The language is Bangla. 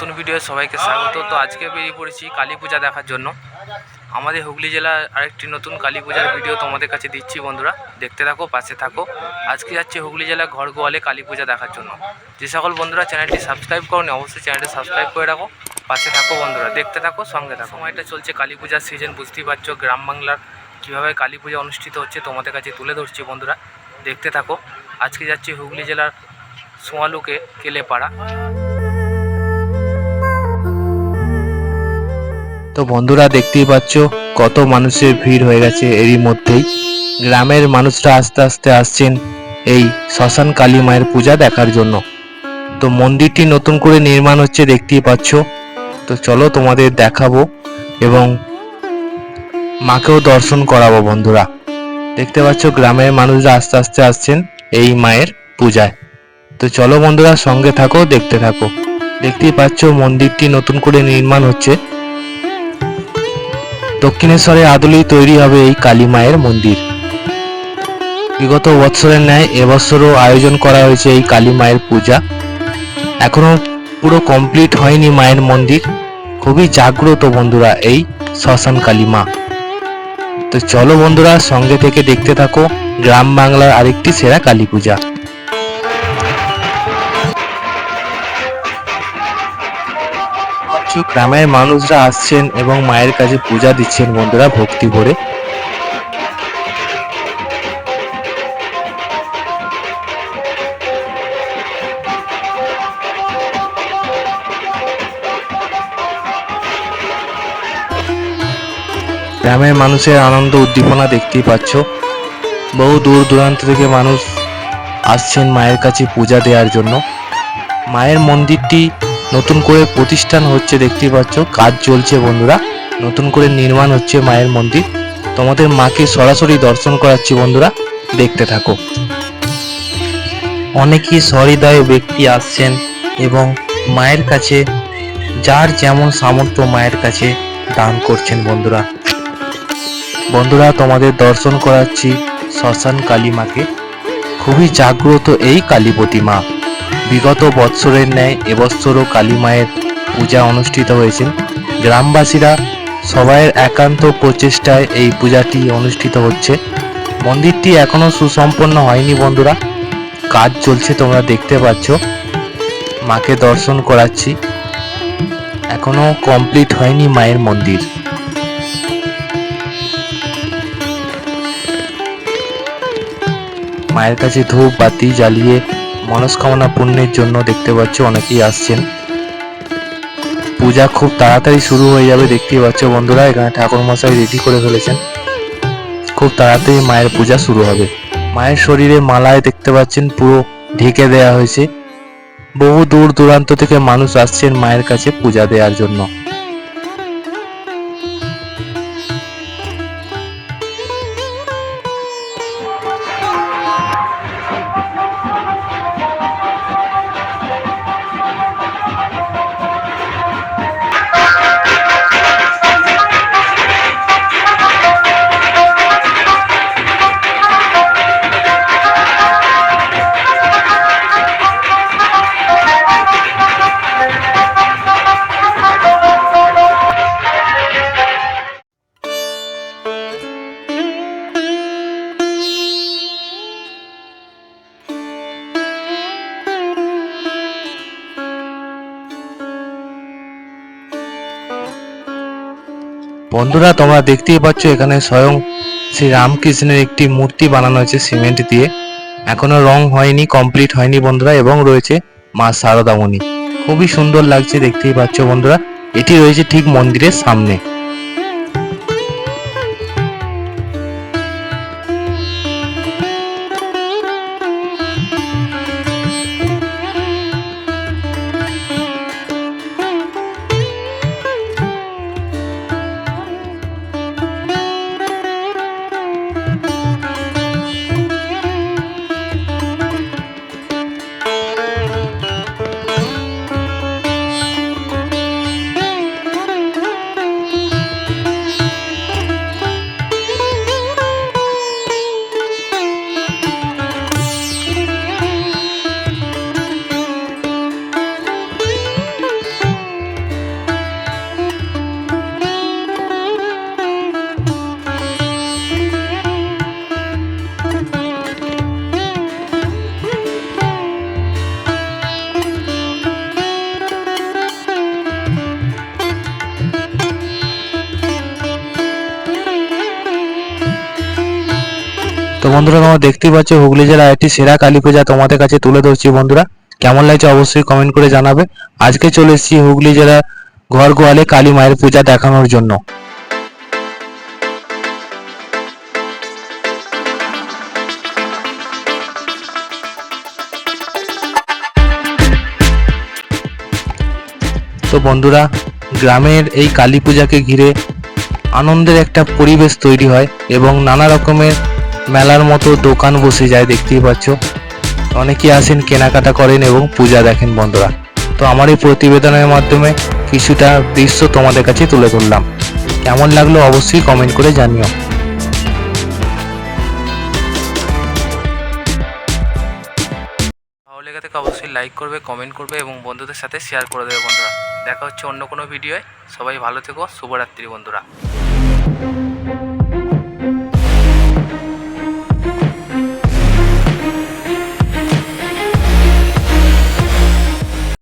সবাইকে স্বাগত। তো আজকে বেরিয়ে পড়েছি কালী পূজা দেখার জন্য। আমাদের হুগলি জেলার আরেকটি নতুন কালী পূজার ভিডিও তোমাদের কাছে দিচ্ছি বন্ধুরা। দেখতে থাকো, পাশে থাকো। আজকে যাচ্ছি হুগলি জেলার ঘর গোয়ালে কালী পূজা দেখার জন্য। যে সকল বন্ধুরা চ্যানেলটি সাবস্ক্রাইব করনি, অবশ্যই চ্যানেলটি সাবস্ক্রাইব করে রাখো। পাশে থাকো বন্ধুরা, দেখতে থাকো, সঙ্গে থাকো। সময়টা চলছে কালী পূজার সিজন বুঝতেই পারছ গ্রাম বাংলার কীভাবে কালী পূজা অনুষ্ঠিত হচ্ছে, তোমাদের কাছে তুলে ধরছি বন্ধুরা। দেখতে থাকো, আজকে যাচ্ছি হুগলি জেলার সোয়ালুকে কেলেপাড়া। তো বন্ধুরা দেখতেই পাচ্ছ, কত মানুষের ভিড় হয়ে গেছে এরই মধ্যেই। গ্রামের মানুষরা আস্তে আস্তে আসছেন এই শ্মশান কালী মায়ের পূজা দেখার জন্য। তো মন্দিরটি নতুন করে নির্মাণ হচ্ছে, দেখতেই পাচ্ছ। তো চলো তোমাদের দেখাবো এবং মাকেও দর্শন করাবো বন্ধুরা। দেখতে পাচ্ছ, গ্রামের মানুষরা আস্তে আস্তে আসছেন এই মায়ের পূজায়। তো চলো বন্ধুরা সঙ্গে থাকো, দেখতে থাকো। দেখতেই পাচ্ছ, মন্দিরটি নতুন করে নির্মাণ হচ্ছে। দক্ষিণেশ্বরের আদলেই তৈরি হবে এই কালী মায়ের মন্দির। বিগত বৎসরের ন্যায় এবছরও আয়োজন করা হয়েছে এই কালী মায়ের পূজা। এখনও পুরো কমপ্লিট হয়নি মায়ের মন্দির। খুবই জাগ্রত বন্ধুরা এই শ্মশান কালী মা। তো চলো বন্ধুরা, সঙ্গে থেকে দেখতে থাকো গ্রাম বাংলার আরেকটি সেরা কালী পূজা। কিছু গ্রামের মানুষরা আসছেন এবং মায়ের কাছে পূজা দিচ্ছেন বন্ধুরা ভক্তি ভরে। গ্রামের মানুষের আনন্দ উদ্দীপনা দেখতেই পাচ্ছ। বহু দূর দূরান্ত থেকে মানুষ আসছেন মায়ের কাছে পূজা দেওয়ার জন্য। মায়ের মন্দিরটি নতুন করে প্রতিষ্ঠান হচ্ছে, দেখতেই পাচ্ছ, কাজ চলছে বন্ধুরা। নতুন করে নির্মাণ হচ্ছে মায়ের মন্দির। তোমাদের মাকে সরাসরি দর্শন করাচ্ছি বন্ধুরা, দেখতে থাকো। অনেকেই সহৃদয় ব্যক্তি আসছেন এবং মায়ের কাছে, যার যেমন সামর্থ্য মায়ের কাছে দান করছেন বন্ধুরা। বন্ধুরা, তোমাদের দর্শন করাচ্ছি শ্মশান কালী মাকে। খুবই জাগ্রত এই কালী প্রতিমা বিগত বৎসরের ন্যায় এবছরও কালী মায়ের পূজা অনুষ্ঠিত হয়েছে গ্রামবাসীরা সবাইয়ের একান্ত প্রচেষ্টায় এই পূজাটি অনুষ্ঠিত হচ্ছে। মন্দিরটি এখনও সুসম্পন্ন হয়নি বন্ধুরা। কাজ চলছে, তোমরা দেখতে পাচ্ছ। মাকে দর্শন করাচ্ছি। এখনও কমপ্লিট হয়নি মায়ের মন্দির। মায়ের কাছে ধূপ, বাতি জ্বালিয়ে মনস্কামনা পূর্ণের জন্য দেখতে পাচ্ছ, অনেকেই আসছেন। পূজা খুব তাড়াতাড়ি শুরু হয়ে যাবে, দেখতেই পাচ্ছ বন্ধুরা, এখানে ঠাকুর মশাই রেডি করে ফেলেছেন। খুব তাড়াতাড়ি মায়ের পূজা শুরু হবে। মায়ের শরীরে মালায় দেখতে পাচ্ছেন, পুরো ঢেকে দেয়া হয়েছে। বহু দূর দূরান্ত থেকে মানুষ আসছেন মায়ের কাছে পূজা দেওয়ার জন্য। বন্ধুরা, তোমরা দেখতেই পাচ্ছ এখানে স্বয়ং শ্রী রামকৃষ্ণের একটি মূর্তি বানানো হয়েছে সিমেন্ট দিয়ে। এখনও রং হয়নি, কমপ্লিট হয়নি বন্ধুরা, এবং রয়েছে মা শারদামণি খুবই সুন্দর লাগছে, দেখতেই পাচ্ছ বন্ধুরা। এটি রয়েছে ঠিক মন্দিরের সামনে। তো বন্ধুরা, তোমরা দেখতেই পাচ্ছ হুগলি জেলার একটি সেরা কালী পূজা তোমাদের কাছে তুলে ধরছি বন্ধুরা। কেমন লাগছে অবশ্যই কমেন্ট করে জানাবে। আজকে চলে এসেছি হুগলি জেলার ঘর গোয়ালে কালী মায়ের পূজা দেখানোর জন্য। তো বন্ধুরা, গ্রামের এই কালী পূজাকে ঘিরে আনন্দের একটা পরিবেশ তৈরি হয় এবং নানা রকমের মেলার মতো দোকান বসে যায়, দেখতেই পাচ্ছ। অনেকেই আসেন, কেনাকাটা করেন এবং পূজা দেখেন বন্ধুরা। তো আমার এই প্রতিবেদনের মাধ্যমে কিছুটা দৃশ্য তোমাদের কাছে তুলে ধরলাম। কেমন লাগল অবশ্যই কমেন্ট করে জানিও। ভালো লেগে থাকে অবশ্যই লাইক করবে কমেন্ট করবে এবং বন্ধুদের সাথে শেয়ার করে দেবে বন্ধুরা। দেখা হচ্ছে অন্য কোনো ভিডিওয় সবাই ভালো থেকো, শুভরাত্রি বন্ধুরা।